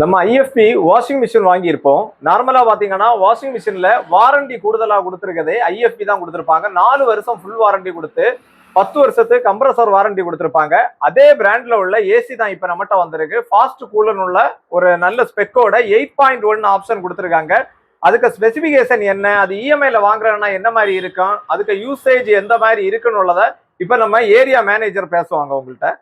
நம்ம IFB washing machine வாங்கியிருப்போம். நார்மலாக பார்த்தீங்கன்னா வாஷிங் மிஷினில் வாரண்டி கூடுதலாக கொடுத்துருக்கதே ஐஎஃப்பி தான் கொடுத்துருப்பாங்க. நாலு வருஷம் ஃபுல் வாரண்டி கொடுத்து பத்து வருஷத்துக்கு கம்ப்ரஸர் வாரண்டி கொடுத்துருப்பாங்க. அதே பிராண்டில் உள்ள ஏசி தான் இப்போ நம்மகிட்ட வந்திருக்கு. ஃபாஸ்ட் கூலன் உள்ள ஒரு நல்ல ஸ்பெக்கோட எயிட் பாயிண்ட் ஒன் ஆப்ஷன் கொடுத்துருக்காங்க. அதுக்கு ஸ்பெசிஃபிகேஷன் என்ன? அது இஎம்ஐயில் இஎம்ஐல என்ன மாதிரி இருக்கும்? அதுக்கு யூசேஜ் எந்த மாதிரி இருக்குன்னு உள்ளதை இப்போ நம்ம ஏரியா மேனேஜர் பேசுவாங்க உங்கள்கிட்ட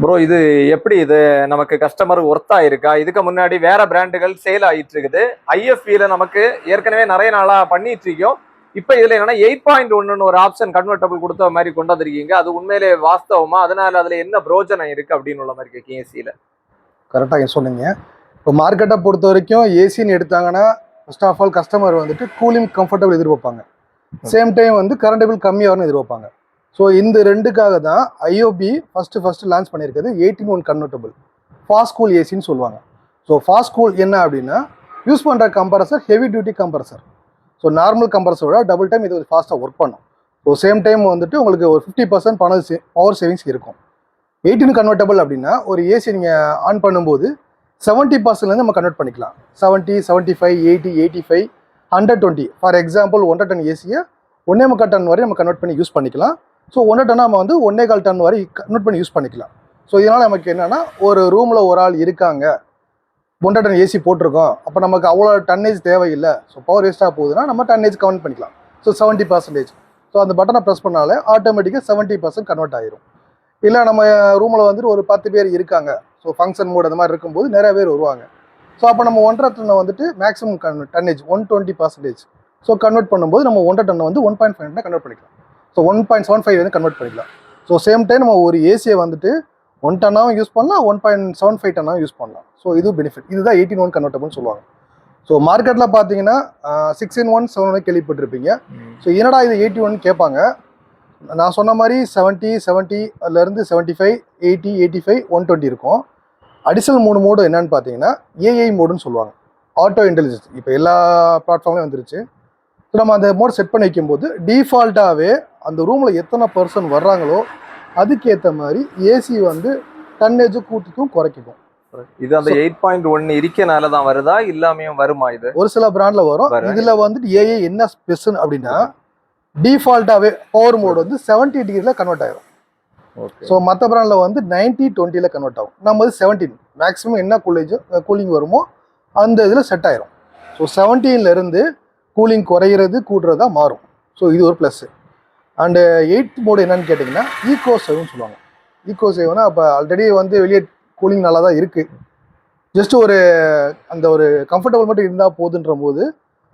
ப்ரோ இது எப்படி இது? நமக்கு கஸ்டமர் ஒர்த்தா இருக்கா? இதுக்கு முன்னாடி வேற பிராண்டுகள் சேல் ஆயிட்டு இருக்குது ஐஎஃபில நமக்கு ஏற்கனவே நிறைய நாளா பண்ணிட்டு இருக்கோம் இப்போ இதுல என்னன்னா எயிட் பாயிண்ட் ஒன்னு ஒரு ஆப்ஷன் கன்வெர்டபிள் கொடுத்த மாதிரி கொண்டு வந்திருக்கீங்க. அது உண்மையிலே வாஸ்தவமா? அதனால அதுல என்ன பிரோஜனம் இருக்கு அப்படின்னு உள்ள மாதிரி இருக்கு ஏசியில கரெக்டாக சொன்னீங்க. இப்போ மார்க்கெட்டை பொறுத்த வரைக்கும் ஏசின்னு எடுத்தாங்கன்னா ஃபர்ஸ்ட் ஆஃப் ஆல் கஸ்டமர் வந்துட்டு கூலிங் கம்ஃபர்டபுள் எதிர்பார்ப்பாங்க. சேம் டைம் வந்து கரண்ட் பில் கம்மியாகனு எதிர்பார்ப்பாங்க. ஸோ இந்த ரெண்டுக்காக தான் ஐஓபி ஃபஸ்ட்டு ஃபஸ்ட்டு லான்ச் பண்ணியிருக்கிறது eight in one convertible fast cool ஏசின்னு சொல்லுவாங்க. ஸோ ஃபாஸ்ட் கூல் என்ன அப்படின்னா யூஸ் பண்ணுற compressor heavy duty compressor so normal கம்ப்ரஸரோட double time இது ஃபாஸ்ட்டாக ஒர்க் பண்ணும். ஸோ சேம் டைம் வந்துட்டு உங்களுக்கு ஒரு ஃபிஃப்டி பர்சன்ட் பணம் பவர் சேவிங்ஸ் இருக்கும். எயிட்டின் கன்வெர்டபுள் அப்படின்னா ஒரு ஏசி நீங்கள் ஆன் பண்ணும்போது செவன்ட்டி பர்சன்ட்லேருந்து நம்ம கன்வெர்ட் பண்ணிக்கலாம். Seventy seventy five eighty eighty five hundred twenty for example ஒன்றரை டன் ஏசியை ஒன்னே முக்கால் டன் வரை நம்ம கன்வெர்ட் பண்ணி யூஸ் பண்ணிக்கலாம். ஸோ ஒன்றரை டன் நம்ம வந்து ஒன்னே கால் டன் வரை கன்வெர்ட் பண்ணி யூஸ் பண்ணிக்கலாம். ஸோ இதனால் நமக்கு என்னென்னா ஒரு ரூமில் ஒரு ஆள் இருக்காங்க. ஒன்றரை டன் ஏசி போட்டிருக்கோம். அப்போ நமக்கு அவ்வளோ டன்னேஜ் தேவையில்லை. ஸோ பவர் வேஸ்ட்டாக போகுதுன்னா நம்ம டன்னேஜ் கவுண்ட் பண்ணிக்கலாம். ஸோ செவன்ட்டி பர்சன்டேஜ் ஸோ அந்த பட்டனை ப்ரெஸ் பண்ணாலே ஆட்டோமேட்டிக்காக செவன்ட்டி பர்சன்ட் கன்வெர்ட் ஆயிரும். இல்லை நம்ம ரூமில் வந்துட்டு ஒரு பத்து பேர் இருக்காங்க. ஸோ ஃபங்க்ஷன் மூட் அந்த மாதிரி இருக்கும்போது நிறைய பேர் வருவாங்க. ஸோ அப்போ நம்ம ஒன்றரை டன்னை வந்துட்டு மேக்ஸிமம் கன் tonnage one twenty percentage so convert பண்ணும்போது நம்ம ஒன்றரை டன்னை வந்து ஒன் பாயிண்ட் ஃபைவ் கன்வெர்ட் பண்ணிக்கலாம். So one point seven five வந்து கன்வெர்ட் பண்ணிக்கலாம். ஸோ சேம் டைம் நம்ம ஒரு ஏசியை வந்துட்டு ஒன் டன்னாகவும் யூஸ் பண்ணலாம் ஒன் பாயிண்ட் செவன் ஃபைவ் டன்னாகவும் யூஸ் பண்ணலாம். ஸோ இது பெனிஃபிட் இதுதான் எயிட்டின் ஒன் கன்வெர்ட்டபுள்னு சொல்லுவாங்க. ஸோ மார்க்கெட்டில் பார்த்தீங்கன்னா six in one seven one கேள்விப்பட்டிருப்பீங்க. ஸோ என்னடா இது எயிட்டி ஒன் கேட்பாங்க. நான் சொன்ன மாதிரி seventy செவன்ட்டிலேருந்து seventy five eighty eighty five one twenty இருக்கும். அடிஷனல் மூணு மோடு என்னன்னு பார்த்தீங்கன்னா ஏஐ மோடுன்னு சொல்லுவாங்க. ஆட்டோ இன்டெலிஜென்ஸ் இப்போ எல்லா பிளாட்ஃபார்ம்லையும் வந்துருச்சு. நம்ம அந்த மோட் செட் பண்ணி வைக்கும்போது டிஃபால்ட்டாகவே அந்த ரூமில் எத்தனை பர்சன் வர்றாங்களோ அதுக்கேற்ற மாதிரி ஏசி வந்து டன்னேஜ் கூட்டிக்கும் குறைக்கும். இது அந்த எயிட் பாயிண்ட் ஒன் இருக்கனால தான் வருதா? இல்லாமையும் வருமா இது? ஒரு சில பிராண்ட்ல வரும். இதுல வந்துட்டு ஏஐ என்ன ஸ்பெஷல் அப்படின்னா டிஃபால்ட்டாகவே பவர் மோட் வந்து செவன்ட்டி டிகிரியில் கன்வெர்ட் ஆயிரும். ஓகே ஸோ மற்ற பிராண்டில் வந்து நைன்ட்டி டுவெண்ட்டியில் கன்வெர்ட் ஆகும். நம்ம வந்து செவன்டீன் மேக்ஸிமம் என்ன கூலேஜ் கூலிங் வருமோ அந்த இதில் செட் ஆயிரும். ஸோ செவன்டீன்லேருந்து கூலிங் குறையிறது கூடுறதா மாறும். ஸோ இது ஒரு ப்ளஸ்ஸு அண்டு எயிட் மோடு என்னன்னு கேட்டிங்கன்னா ஈகோ சேவ்னு சொல்லுவாங்க. ஈகோ சேவ்னா அப்போ ஆல்ரெடி வந்து வெளியே கூலிங் நல்லா தான் இருக்குது ஜஸ்ட் ஒரு அந்த ஒரு கம்ஃபர்டபுள் மட்டும் இருந்தால் போதுன்ற போது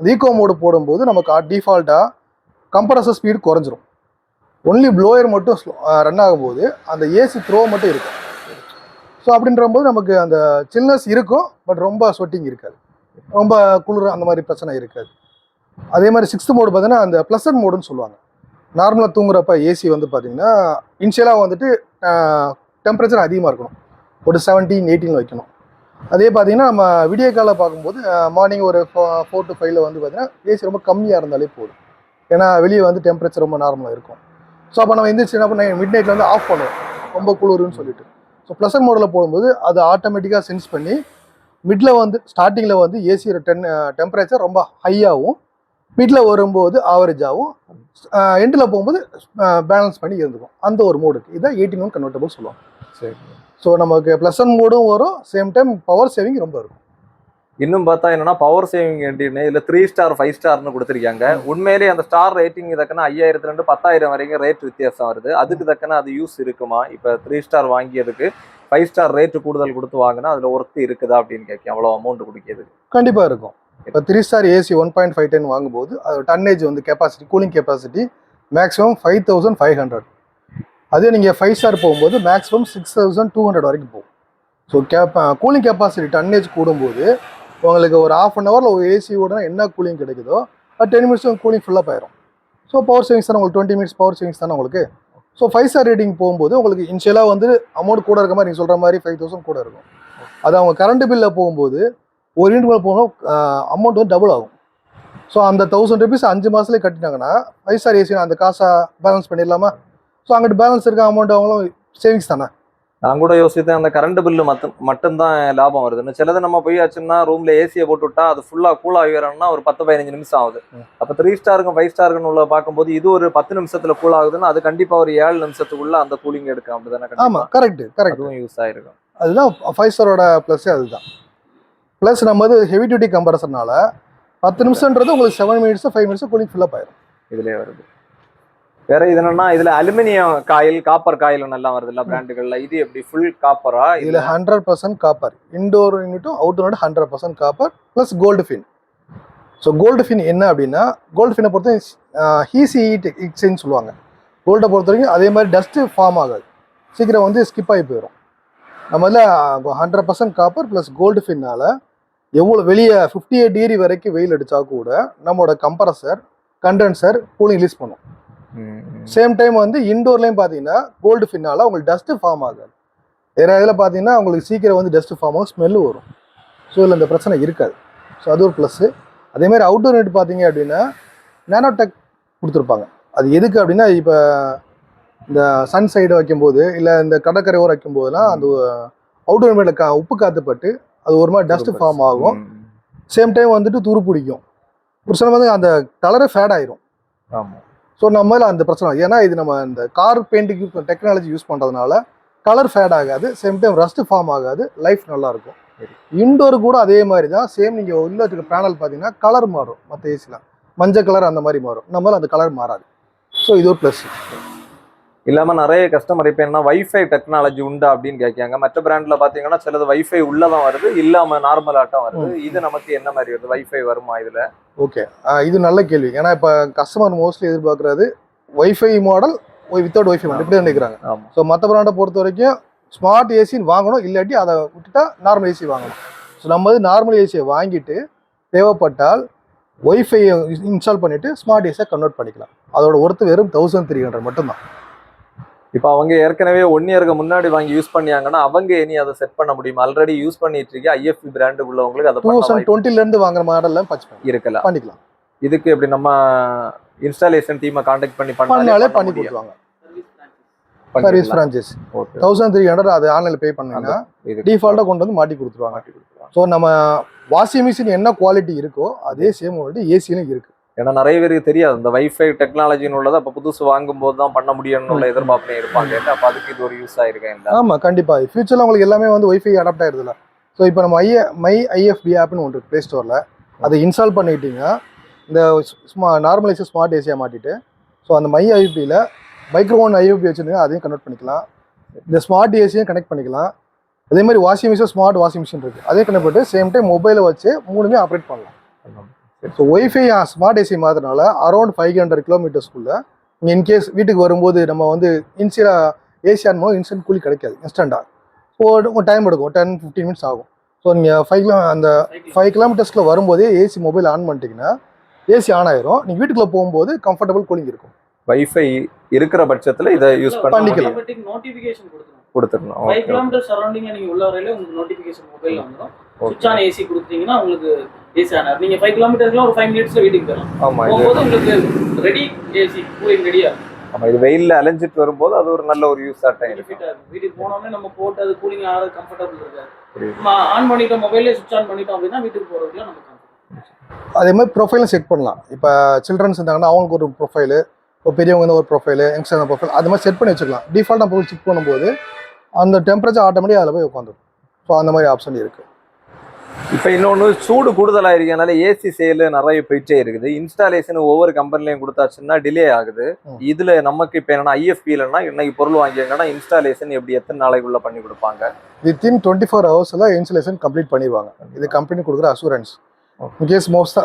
அந்த ஈகோ மோடு போடும்போது நமக்கு டிஃபால்ட்டாக கம்ப்ரஸர் ஸ்பீடு குறைஞ்சிரும். ஒன்லி ப்ளோயர் மட்டும் ரன் ஆகும்போது அந்த ஏசி த்ரோ மட்டும் இருக்கும். ஸோ அப்படின்ற போது நமக்கு அந்த சில்னஸ் இருக்கும் பட் ரொம்ப ஸ்வெட்டிங் இருக்காது. ரொம்ப குளிர் அந்த மாதிரி பிரச்சனை இருக்காது. அதே மாதிரி சிக்ஸ்த் மோடு பார்த்தீங்கன்னா அந்த ப்ளசன்ட் மோடுன்னு சொல்லுவாங்க. நார்மலாக தூங்குறப்ப ஏசி வந்து பார்த்தீங்கன்னா இனிஷியலாக வந்துட்டு டெம்பரேச்சர் அதிகமாக இருக்கணும். ஒரு செவன்டீன் எயிட்டீன் வைக்கணும். அதே பார்த்தீங்கன்னா நம்ம விடிய காலை பார்க்கும்போது மார்னிங் ஒரு ஃபோர் டு ஃபைவ்ல வந்து பார்த்தீங்கன்னா ஏசி ரொம்ப கம்மியாக இருந்தாலே போதும். ஏன்னா வெளியே வந்து டெம்பரேச்சர் ரொம்ப நார்மலாக இருக்கும். ஸோ அப்போ நம்ம எந்திரிச்சு என்ன பண்ண மிட் நைட்டில் வந்து ஆஃப் பண்ணுவோம். ரொம்ப குளிருன்னு சொல்லிட்டு. ஸோ ப்ளசன் மோடில் போடும்போது அது ஆட்டோமேட்டிக்காக சென்ஸ் பண்ணி மிடில் வந்து ஸ்டார்டிங்கில் வந்து ஏசியோட டென் டெம்பரேச்சர் ரொம்ப ஹையாகவும் மிடில் வரும்போது ஆவரேஜாகவும் எண்டில் போகும்போது பேலன்ஸ் பண்ணி இருந்துக்கும். அந்த ஒரு மோடு இதான் எயிட்டின் ஒன் கன்வெர்ட்டபுள் சொல்லுவாங்க. சரி. ஸோ நமக்கு ப்ளசன் மோடும் வரும். சேம் டைம் பவர் சேவிங் ரொம்ப இருக்கும். இன்னும் பார்த்தா என்னன்னா பவர் சேவிங் அப்படின்னு இதுல த்ரீ ஸ்டார் ஃபைவ் ஸ்டார்னு கொடுத்துருக்காங்க. உண்மையிலேயே அந்த ஸ்டார் ரேட்டிங் தக்கன ஐயாயிரத்துல இருந்து பத்தாயிரம் வரைக்கும் ரேட் வித்தியாசம் வருது. அதுக்கு தக்கன அது யூஸ் இருக்குமா? இப்ப த்ரீ ஸ்டார் வாங்கியதுக்கு ஃபைவ் ஸ்டார் ரேட் கூடுதல் கொடுத்து வாங்கினா அதுல ஒர்த்து இருக்குதா அப்படின்னு கேட்க அவ்வளவு அமௌண்ட் கொடுக்கியது கண்டிப்பாக இருக்கும். இப்போ three star AC one point five ton வாங்கும்போது அது டன்னேஜ் வந்து capacity cooling capacity maximum five thousand five hundred அதே நீங்கள் ஃபைவ் ஸ்டார் போகும்போது maximum six thousand two hundred வரைக்கும் போகும். So gap cooling capacity tonnage கூடும்போது உங்களுக்கு ஒரு ஆஃப் அன் ஹவரில் ஒரு ஏசி ஓடனா என்ன கூலிங் கிடைக்குதோ அது டென் மினிட்ஸ் கூலிங் ஃபுல்லாக போயிடும் ஸோ பவர் சேவிங்ஸ் தானே உங்களுக்கு? டுவெண்ட்டி மினிட்ஸ் பவர் சேவிங்ஸ் தானே உங்களுக்கு? ஸோ ஃபைவ் ஸ்டார் ரேட்டிங் போகும்போது உங்களுக்கு இன்ஷியலாக வந்து அமௌண்ட் கூட இருக்க மாதிரி நீங்கள் சொல்கிற மாதிரி ஃபைவ் தௌசண்ட் கூட இருக்கும். அது அவங்க கரண்ட் பில்லில் போகும்போது ஒரு யூனிட் மேலே போகணும் அமௌண்ட் வந்து டபுள் ஆகும். ஸோ அந்த தௌசண்ட் ருபீஸ் அஞ்சு மாதத்துலேயே கட்டினாங்கன்னா ஃபைவ் ஸ்டார் ஏசி அந்த காசை பேலன்ஸ் பண்ணிடலாமா? ஸோ அங்கிட்டு பேலன்ஸ் இருக்க அமௌண்ட் அவங்களும் சேவிங்ஸ் தானே? நான் கூட யோசித்தேன் அந்த கரண்ட் பில்லு மட்டும் மட்டும்தான் லாபம் வருதுன்னு சிலது நம்ம போய் ஆச்சுன்னா ரூம்ல ஏசியை போட்டு விட்டா அது ஃபுல்லா கூல் ஆகிறோம்னா ஒரு பத்து பதினஞ்சு நிமிஷம் ஆகுது. அப்ப த்ரீ ஸ்டாருக்கும் ஃபைவ் ஸ்டாருக்கும் உள்ள பார்க்கும்போது இது ஒரு பத்து நிமிஷத்துல கூல் ஆகுதுன்னா அது கண்டிப்பா ஒரு ஏழு நிமிஷத்துக்குள்ள அந்த கூலிங் எடுக்கும் அப்படிதானே ஆமா கண்டிப்பா? கரெக்ட் கரெக்ட் யூஸ் ஆயிருக்கும். அதுதான் ஃபைவ் ஸ்டாரோட ப்ளஸ்ஸே அதுதான். ப்ளஸ் நம்ம வந்து ஹெவி டியூட்டி கம்ப்ரஸர்னால பத்து நிமிஷம்ன்றது உங்களுக்கு seven minutes five minutes cooling fill up ஆயிரும். இதுலயே வருது. வேற இது என்னன்னா இதுல அலுமினியம் காயில் காப்பர் காயில் நல்லா வருது இல்ல பிராண்டுகள்ல இது எப்படி? ஃபுல் காப்பரா இதுல hundred percent copper indoor யூனிட்டும் outdoor hundred percent copper plus gold fin so gold fin என்ன அப்படின்னா கோல்டு ஃபினை பொறுத்த ஹீசி ஹீட் எக்ஸ்சேஞ்ச் சொல்லுவாங்க. கோல்டை பொறுத்த வரைக்கும் அதே மாதிரி டஸ்ட்டு ஃபார்ம் ஆகாது. சீக்கிரம் வந்து ஸ்கிப் ஆகி போயிடும் நம்ம இதில் hundred percent copper plus gold ஃபின்னால் எவ்வளோ வெளியே ஃபிஃப்டி எயிட் டிகிரி வரைக்கும் வெயில் அடித்தா கூட நம்மளோட கம்ப்ரஸர் கண்டென்சர் கூலிங் ரிலீஸ் பண்ணும். சேம் டைம் வந்து இன்டோர்லேயும் பார்த்தீங்கன்னா கோல்டு ஃபின்னால் உங்களுக்கு டஸ்ட்டு ஃபார்ம் ஆகாது. வேறு இதில் பார்த்தீங்கன்னா உங்களுக்கு சீக்கிரம் வந்து டஸ்ட்டு ஃபார்ம் ஆகும் ஸ்மெல்லு வரும். ஸோ இதில் இந்த பிரச்சனை இருக்காது. ஸோ அது ஒரு ப்ளஸ்ஸு அதேமாதிரி அவுட்டோர் யூனிட் பார்த்தீங்க அப்படின்னா நேனோடெக் கொடுத்துருப்பாங்க. அது எதுக்கு அப்படின்னா இப்போ இந்த சன் சைடு வைக்கும்போது இல்லை இந்த கடற்கரை ஓரம் வைக்கும்போதுலாம் அந்த அவுட்டோர் யூனிட்ல கா உப்பு காற்று பட்டு அது ஒரு மாதிரி டஸ்ட் ஃபார்ம் ஆகும். சேம் டைம் வந்துட்டு துரு பிடிக்கும். ஒரு சில வந்து அந்த கலரே ஃபேட் ஆயிரும். ஆமா. ஸோ நம்மள அந்த பிரச்சனை. ஏன்னா இது நம்ம இந்த கார் பெயிண்டிங் டெக்னாலஜி யூஸ் பண்ணுறதுனால கலர் ஃபேட் ஆகாது. சேம் டைம் ரஸ்ட் ஃபார்ம் ஆகாது. லைஃப் நல்லா இருக்கும் சரி. இன்டோர் கூட அதே மாதிரி தான். சேம் நீங்கள் உள்ள இருக்க பேனல் பார்த்தீங்கன்னா கலர் மாறும். மற்ற ஏசிலாம் மஞ்சள் கலர் அந்த மாதிரி மாறும். நம்மளால அந்த கலர் மாறாது. ஸோ இது ஒரு ப்ளஸ் இல்லாம நிறைய கஸ்டமர் இப்ப என்ன வைஃபை டெக்னாலஜி உண்டா அப்படின்னு கேட்காங்க மற்ற பிராண்ட்ல பாத்தீங்கன்னா சிலது வைஃபை உள்ளதான் வருது இல்லாம நார்மல் ஆட்டம் வருது. இது நமக்கு என்ன மாதிரி வருது? வைஃபை வருமா இதுல? ஓகே இது நல்ல கேள்வி. ஏன்னா இப்போ customer mostly எதிர்பார்க்குறது wifi model without wifi model இப்படி ஆமா. ஸோ மற்ற பிராண்டை பொறுத்த வரைக்கும் ஸ்மார்ட் ஏசின்னு வாங்கணும் இல்லாட்டி அதை விட்டுட்டா நார்மல் ஏசி வாங்கணும் ஸோ நம்ம வந்து நார்மல் ஏசியை வாங்கிட்டு தேவைப்பட்டால் ஒய்ஃபை இன்ஸ்டால் பண்ணிட்டு ஸ்மார்ட் ஏசியை கன்வெர்ட் பண்ணிக்கலாம். அதோட ஒர்த்து வெறும் தௌசண்ட் த்ரீ ஹண்ட்ரட் மட்டும்தான். இப்ப அவங்க ஏற்கனவே ஒன் இயருக்கு முன்னாடி வாங்கி யூஸ் பண்ணியாங்கன்னா அவங்க இனி அதை செட் பண்ண முடியுமா? ஆல்ரெடி யூஸ் பண்ணிட்டு இருக்க ஐஎஃபி பிராண்டு உள்ளவங்களுக்கு அதை டூ தௌசண்ட் டுவெண்ட்டிலேருந்து வாங்குற பண்ணி இருக்கலாம். பண்ணிக்கலாம். இதுக்கு எப்படி நம்ம இன்ஸ்டாலேஷன் டீமை காண்டாக்ட் பண்ணி பண்ணாலே பண்ணாலே பண்ணி கொடுத்துருவாங்க. Service franchise okay thousand three hundred அது ஆன்லைனில் பே பண்ணீங்கன்னா டிஃபால்ட்டாக கொண்டு வந்து மாட்டி கொடுத்துருவாங்க. ஸோ நம்ம வாஷிங் மிஷின் என்ன குவாலிட்டி இருக்கோ அதே சேம் குவாலிட்டி ஏசியிலும் இருக்கு. ஏன்னா நிறைய பேருக்கு தெரியாது. இந்த வைஃபை டெக்னாலஜின்னு உள்ளதை அப்ப புதுசு வாங்கும் போது தான் பண்ண முடியும்னு உள்ள எதிர்பார்ப்பே இருப்பாங்க ஏன்னா அப்ப அதுக்கு இது ஒரு யூஸ் ஆயிருக்கேன் இல்ல ஆமாம் கண்டிப்பாக ஃபியூச்சரில் உங்களுக்கு எல்லாமே வந்து ஒய்ஃபை அடாப்ட் ஆயிருதுல ஸோ இப்போ நம்ம ஐ மை ஐஎஃப்பி ஆப்னு ஒன்று ப்ளே ஸ்டோரில் அதை இன்ஸ்டால் பண்ணிக்கிட்டீங்கன்னா இந்த ஸ்மா நார்மலைஸ் ஸ்மார்ட் ஏசியாக மாட்டிட்டு ஸோ அந்த மை ஐஎஃபியில் மைக்ரோஃபோன் ஐஎஃபி வச்சுருந்தீங்க அதையும் கனெக்ட் பண்ணிக்கலாம். இந்த ஸ்மார்ட் ஏசியும் கனெக்ட் பண்ணிக்கலாம். அதே மாதிரி washing machine smart washing machine இருக்குது அதையும் கனெக்ட் பண்ணிட்டு சேம் டைம் மொபைலை வச்சு மூணுமே ஆப்ரேட் பண்ணலாம். ஸோ ஒய்ஃபை ஸ்மார்ட் ஏசி மாத்திரனால அரௌண்ட் ஃபைவ் ஹண்ட்ரட் கிலோமீட்டர்ஸ்க்குள்ள நீங்கள் இன்கேஸ் வீட்டுக்கு வரும்போது நம்ம வந்து இன்சியா ஏசி ஆன் போது இன்ஸ்டன்ட் கூலி கிடைக்காது. இன்ஸ்டண்ட்டாக ஸோ ஒரு டைம் எடுக்கும். டென் ஃபிஃப்டீன் மினிட்ஸ் ஆகும். ஸோ நீங்கள் ஃபைவ் கிலோ அந்த ஃபைவ் கிலோமீட்டர்ஸ்க்குள்ள வரும்போதே ஏசி மொபைல் ஆன் பண்ணிட்டீங்கன்னா ஏசி ஆன் ஆயிரும். நீங்கள் வீட்டுக்குள்ளே போகும்போது கம்ஃபர்டபுள் கூலிங் இருக்கும். வைஃபை இருக்கிற பட்சத்துல இதை யூஸ் பண்ண பண்ணிக்கலாம். முடியும். நோட்டிபிகேஷன் கொடுத்துரும். கொடுத்துடணும். ஃபைவ். கிலோமீட்டர் சரௌண்டிங்ல நீங்க உள்ள வரையில உங்களுக்கு நோட்டிபிகேஷன் மொபைல்ல வந்துடும் Okay. சுவிட்ச் ஆன் ஏசி கொடுத்தீங்கன்னா உங்களுக்கு ஏசி ஆனார். நீங்க ஃபைவ் கிலோமீட்டர்ஸ்ல ஒரு ஃபைவ் மினிட்ஸ்ல வீட்டுக்கு போயிடலாம். ஆமா இது போகும்போது உங்களுக்கு ரெடி ஏசி கூலிங் ரெடியா ஆமா இது வெயில்ல அலைஞ்சிட்டு வரும்போது அது ஒரு நல்ல ஒரு யூஸ் ஆட்டம் இருக்கும். இருக்கும். வீட்டுக்கு போனோடனே நம்ம போட்டு அது கூலிங் ஆகிறது கம்ஃபர்டபுள் இருக்காது. நம்ம ஆன் பண்ணிட்டோம் மொபைல்லே சுவிட்ச் ஆன் பண்ணிட்டோம் அப்படின்னா வீட்டுக்கு போறதுக்குலாம் நம்ம comfort. அதே மாதிரி ப்ரொஃபைலும் செட் பண்ணலாம். இப்போ சில்ட்ரன்ஸ் இருந்தாங்கன்னா அவங்களுக்கு ஒரு ப்ரொஃபைலு இப்போ பெரியவங்க ஒரு ப்ரொஃபைலு யங்ஸ்டர் ப்ரொஃபைல் அது மாதிரி செட் பண்ணி வச்சுக்கலாம். டிஃபால்ட்டாக போய் செக் பண்ணும்போது அந்த டெம்பரேச்சர் ஆட்டோமேட்டிக் அதில் போய் உட்காந்துரும். ஸோ அந்த மாதிரி ஆப்ஷன் இருக்குது இப்ப இன்னொன்னு சூடு கூடுதலா இருக்கனால ஏசி சேல் நிறைய போயிட்டே இருக்குது. இன்ஸ்டாலேஷன் ஒவ்வொரு கம்பெனிலையும் கொடுத்தாச்சுன்னா டிலே ஆகுது. இதுல நமக்கு இப்ப என்னன்னா ஐஎஃபிலன்னா இன்னைக்கு பொருள் வாங்கிங்கன்னா இன்ஸ்டாலேஷன் எப்படி எத்தனை நாளைக்குள்ள பண்ணி கொடுப்பாங்க? வித்தின் டுவெண்ட்டி ஃபோர் ஹவர்ஸில் இன்சுலேஷன் கம்ப்ளீட் பண்ணிடுவாங்க. இது கம்பெனி கொடுக்குற அசூரன்ஸ். கேஸ் மோஸ்ட்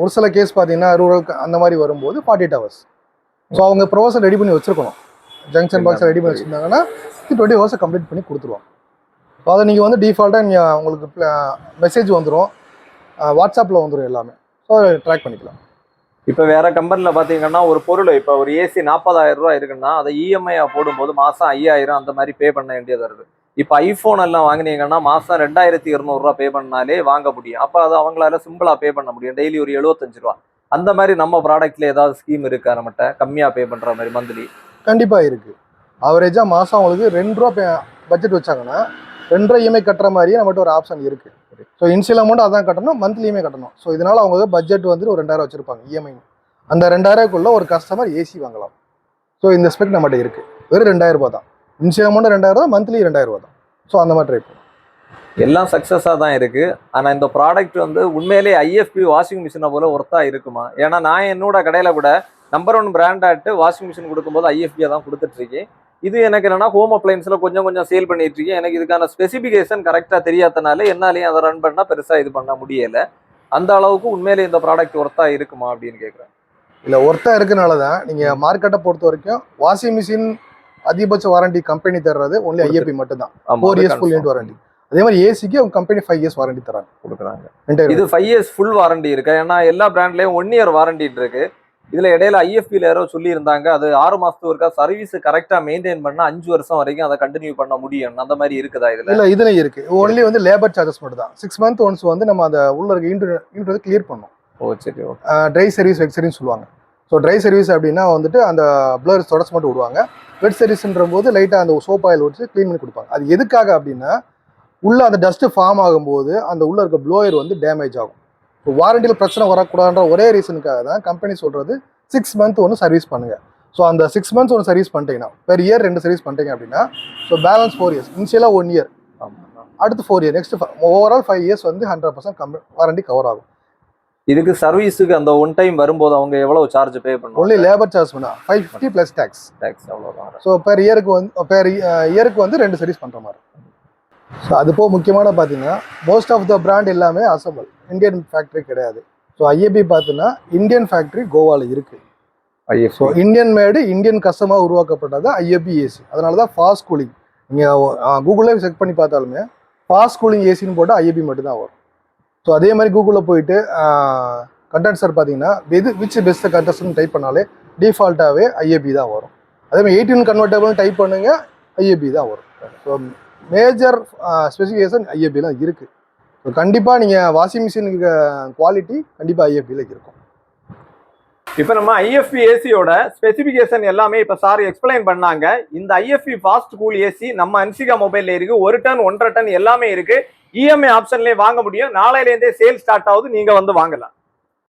ஒரு சில கேஸ் பார்த்தீங்கன்னா ரூரல் அந்த மாதிரி வரும்போது ஃபார்ட்டி எயிட் ஹவர்ஸ் ஸோ அவங்க ப்ரொவசர் ரெடி பண்ணி வச்சிருக்கணும். ஜங்ஷன் பாக்ஸ் ரெடி பண்ணி வச்சுருந்தாங்கன்னா டுவெண்ட்டி ஹவர்ஸை கம்ப்ளீட் பண்ணி கொடுத்துருவாங்க. ஸோ அதை நீங்கள் வந்து டிஃபால்ட்டாக நீங்கள் உங்களுக்கு மெசேஜ் வந்துடும் வாட்ஸ்அப்பில் வந்துடும் எல்லாமே. ஸோ ட்ராக் பண்ணிக்கலாம். இப்ப வேற கம்பெனில பாத்தீங்கன்னா ஒரு பொருள் இப்ப ஒரு ஏசி நாற்பதாயிரம் ரூபாய் இருக்குன்னா அதை இஎம்ஐ போடும்போது மாசம் ஐயாயிரம் அந்த மாதிரி பே பண்ண வேண்டியது வருது. இப்ப ஐபோன் எல்லாம் வாங்குனீங்கன்னா மாசம் ரெண்டாயிரத்தி இருநூறுவா பே பண்ணாலே வாங்க முடியும். அப்ப அது அவங்களால சிம்பிளா பே பண்ண முடியும். டெய்லி ஒரு எழுபத்தஞ்சு ரூபா அந்த மாதிரி நம்ம ப்ராடக்ட்ல ஏதாவது ஸ்கீம் இருக்கா நம்மகிட்ட? கம்மியா பே பண்ற மாதிரி மந்த்லி கண்டிப்பாக இருக்குது ஆவரேஜாக மாதம் உங்களுக்கு ரெண்டு ரூபா பே பட்ஜெட் வச்சாங்கன்னா ரெண்டரை இஎம்ஐ கட்டுற மாதிரியே நம்மகிட்ட ஒரு ஆப்ஷன் இருக்கு. ஸோ இன்சியல் அமௌண்ட் அதான் கட்டணும் மந்த்லியுமே கட்டணும். ஸோ இதனால அவங்க பட்ஜெட் வந்து ஒரு ரெண்டாயிரம் வச்சிருப்பாங்க இஎம்ஐ அந்த ரெண்டாயிரக்குள்ள ஒரு கஸ்டமர் ஏசி வாங்கலாம். ஸோ இந்த ஸ்பெக் நம்மகிட்ட இருக்கு. வெறும் ரெண்டாயிரம் ரூபாய் தான். இன்சியல் அமௌண்ட் ரெண்டாயிரம் தான் மந்த்லி ரெண்டாயிரம் ரூபாய் தான். ஸோ அந்த மாதிரி ட்ரை பண்ணும் எல்லாம் சக்ஸஸாக தான் இருக்குது ஆனால் இந்த ப்ராடக்ட் வந்து உண்மையிலேயே ஐஎஃப்பி வாஷிங் மிஷினை போல ஒர்த்தாக இருக்குமா? ஏன்னா நான் என்னோட கடையில் கூட நம்பர் ஒன் பிராண்டாட்டு வாஷிங் மிஷின் கொடுக்கும்போது ஐஎஃபியை தான் கொடுத்துட்ருக்கேன் இது எனக்கு என்னன்னா ஹோம் அப்ளைன்ஸ்ல கொஞ்சம் கொஞ்சம் சேல் பண்ணிட்டு இருக்கேன். எனக்கு இதுக்கான ஸ்பெசிஃபிகேஷன் கரெக்டா தெரியாதனால என்னாலையும் அதை ரன் பண்ணா பெருசா இது பண்ண முடியல. அந்த அளவுக்கு உண்மையிலேயே இந்த ப்ராடக்ட் ஒர்த்தா இருக்குமா அப்படின்னு கேட்குறேன் இல்லை ஒர்த்தா இருக்கனால தான் நீங்கள் மார்க்கெட்டை பொறுத்த வரைக்கும் வாஷிங் மிஷின் அதிகபட்ச வாரண்டி கம்பெனி தர்றது ஒன்லி ஐஏபி மட்டும்தான். Four years full unit warranty அதே மாதிரி ஏசிக்கு அவங்க கம்பெனி ஃபைவ் இயர்ஸ் வாரண்டி தராங்க. கொடுக்குறாங்க. இது ஃபைவ் இயர்ஸ் ஃபுல் வாரண்டி இருக்கு. ஏன்னா எல்லா பிராண்ட்லயும் ஒன் இயர் வாரண்டி இருக்கு. இதுல இடையில ஐஎஃபில யாரோ சொல்லி இருந்தாங்க அது ஆறு மாசத்துக்கு ஒருக்கா சர்வீஸ் கரெக்டா மெயின்டைன் பண்ணா அஞ்சு வருஷம் வரைக்கும் அதை கண்டினியூ பண்ண முடியும் அந்த மாதிரி இருக்குதா இதுல? இல்ல இதுல இருக்கு. ஒன்லி வந்து லேபர் சார்ஜஸ் மட்டும் தான். சிக்ஸ் மந்த் ஒன்ஸ் வந்து நம்ம அந்த உள்ள இருக்க யூனிட் வந்து கிளியர் பண்ணணும் ஓ சரி oh. Dry service wet service சொல்லுவாங்க. ஸோ ட்ரை சர்வீஸ் அப்படின்னா வந்துட்டு அந்த ப்ளர் தொடச்சு மட்டும் விடுவாங்க. வெட் சர்வீஸ்ன்ற போது லைட்டாக அந்த சோப் ஆயில் வச்சு க்ளீன் பண்ணி கொடுப்பாங்க. அது எதுக்காக அப்படின்னா உள்ள அந்த டஸ்ட் ஃபார்ம் ஆகும்போது அந்த உள்ள இருக்க ப்ளோயர் வந்து டேமேஜ் ஆகும். வாரண்டியில் பிரச்சனை வரக்கூடாதுன்ற ஒரே ரீசனுக்காக தான் கம்பெனி சொல்றது சிக்ஸ் மந்த் ஒன்று சர்வீஸ் பண்ணுங்க. ஸோ அந்த சிக்ஸ் மந்த்ஸ் ஒன்று சர்வீஸ் பண்ணிட்டீங்கன்னா பெர் இயர் ரெண்டு சர்வீஸ் பண்ணிட்டீங்க அப்படின்னா ஸோ பேலன்ஸ் ஃபோர் இயர்ஸ் இனிஷியலாக ஒன் இயர் அடுத்து four year next overall five years வந்து hundred percent come warranty cover ஆகும். இதுக்கு சர்வீஸுக்கு அந்த ஒன் டைம் வரும்போது அவங்க எவ்வளவு சார்ஜ் பே ஒன்லி பண்ணுவாங்க லேபர் சார்ஜ் பண்ணா five fifty plus tax tax அவ்வளவுதான். ஸோ பெர் இயருக்கு வந்து பெர் இயருக்கு வந்து ரெண்டு சர்வீஸ் பண்ணுற மாதிரி. ஸோ அது போக முக்கியமான பார்த்தீங்கன்னா மோஸ்ட் ஆஃப் த பிராண்ட் எல்லாமே அசம்பிள் இந்தியன் ஃபேக்ட்ரி கிடையாது. ஸோ ஐஏபி பார்த்தீங்கன்னா இந்தியன் ஃபேக்ட்ரி கோவாவில் இருக்குது ஸோ இந்தியன் மேடு இந்தியன் கஸ்டமாக உருவாக்கப்பட்டது ஐஏபி ஏசி அதனால தான் ஃபாஸ்ட் கூலிங் நீங்கள் கூகுளில் செக் பண்ணி பார்த்தாலுமே ஃபாஸ்ட் கூலிங் ஏசின்னு போட்டால் ஐஏபி மட்டும்தான் வரும். ஸோ அதே மாதிரி கூகுளில் போயிட்டு கண்டென்சர் பார்த்தீங்கன்னா எது விச் பெஸ்ட் கண்டென்சர்னு டைப் பண்ணாலே டிஃபால்ட்டாகவே ஐஏபி தான் வரும். அதே மாதிரி எயிட்டீன் கன்வெர்டபிள் டைப் பண்ணுங்க ஐஏபி தான் வரும். ஸோ மேஜர் ஸ்பெசிஃபிகேஷன் uh, ஐஏபிலாம் இருக்குது ஸோ கண்டிப்பாக நீங்கள் வாஷிங் மிஷினுக்கு குவாலிட்டி கண்டிப்பாக ஐஎஃபியில் இருக்கும். இப்போ நம்ம ஐஎஃபி ஏசியோட ஸ்பெசிஃபிகேஷன் எல்லாமே இப்போ சார் எக்ஸ்பிளைன் பண்ணாங்க. இந்த ஐஎஃப்பி ஃபாஸ்ட் கூல் ஏசி நம்ம அன்சிகா மொபைலில் இருக்குது ஒரு டன் ஒன்றரை டன் எல்லாமே இருக்குது இஎம்ஐ ஆப்ஷன்லேயே வாங்க முடியும். நாளையிலேருந்தே சேல் ஸ்டார்ட் ஆகுது. நீங்கள் வந்து வாங்கலாம்.